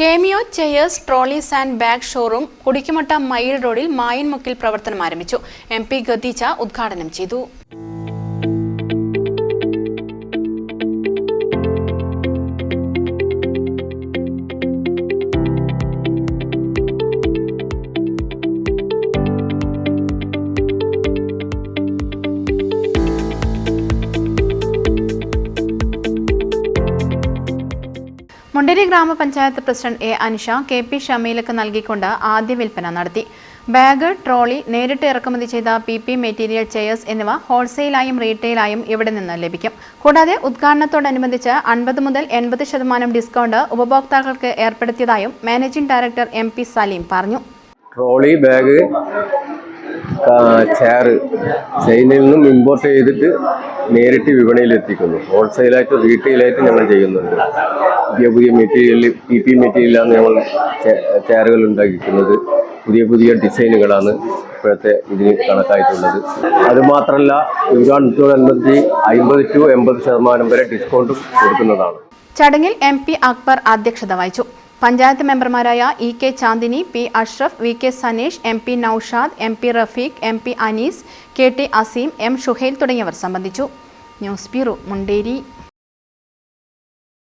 Cameo chairs trolleys and bag showroom Kudikkumatta മയിൽ റോഡിൽ മായൻമുക്കിൽ പ്രവർത്തനം ആരംഭിച്ചു. എം പി ഗദീജ ഉദ്ഘാടനം ചെയ്തു. മുണ്ടേരി ഗ്രാമപഞ്ചായത്ത് president A Anisha K P ഷമീലക്ക് നൽകിക്കൊണ്ട് ആദ്യ വിൽപ്പന നടത്തി. ബാഗ് ട്രോളി നേരിട്ട് ഇറക്കുമതി ചെയ്ത പി പി മെറ്റീരിയൽ ചെയേഴ്സ് എന്നിവ ഹോൾസെയിലായും റീറ്റെയിലായും ഇവിടെ നിന്ന് ലഭിക്കും. കൂടാതെ ഉദ്ഘാടനത്തോടനുബന്ധിച്ച് അൻപത് മുതൽ എൺപത് ശതമാനം ഡിസ്കൗണ്ട് ഉപഭോക്താക്കൾക്ക് ഏർപ്പെടുത്തിയതായും managing director M P Saleem പറഞ്ഞു. ട്രോളി ബാഗ് ചെയർ ചൈനയിൽ നിന്നും ഇമ്പോർട്ട് ചെയ്തിട്ട് നേരിട്ട് വിപണിയിൽ എത്തിക്കുന്നു ഹോൾസെയിലായിട്ട് റീറ്റെയിലായിട്ട് ഞങ്ങൾ ചെയ്യുന്നുണ്ട്. പുതിയ പുതിയ മെറ്റീരിയൽ പി പി മെറ്റീരിയലാണ് ഞങ്ങൾ ചെയറുകൾ ഉണ്ടാക്കിയിരിക്കുന്നത്. പുതിയ പുതിയ ഡിസൈനുകളാണ് ഇപ്പോഴത്തെ ഇതിന് കണക്കായിട്ടുള്ളത്. അതുമാത്രമല്ല ഉദ്ഘാടനത്തോടനുബന്ധിച്ച് അമ്പത് ടു എൺപത് ശതമാനം വരെ ഡിസ്കൗണ്ടും കൊടുക്കുന്നതാണ്. ചടങ്ങിൽ എം പി അക്ബർ അധ്യക്ഷത വഹിച്ചു. പഞ്ചായത്ത് മെമ്പർമാരായ E K Chandini P Ashraf V K Saneesh M P Noushad M P Rafeeq M P Anees K T Aseem M Shuhail തുടങ്ങിയവർ സംബന്ധിച്ചു. News bureau Munderi.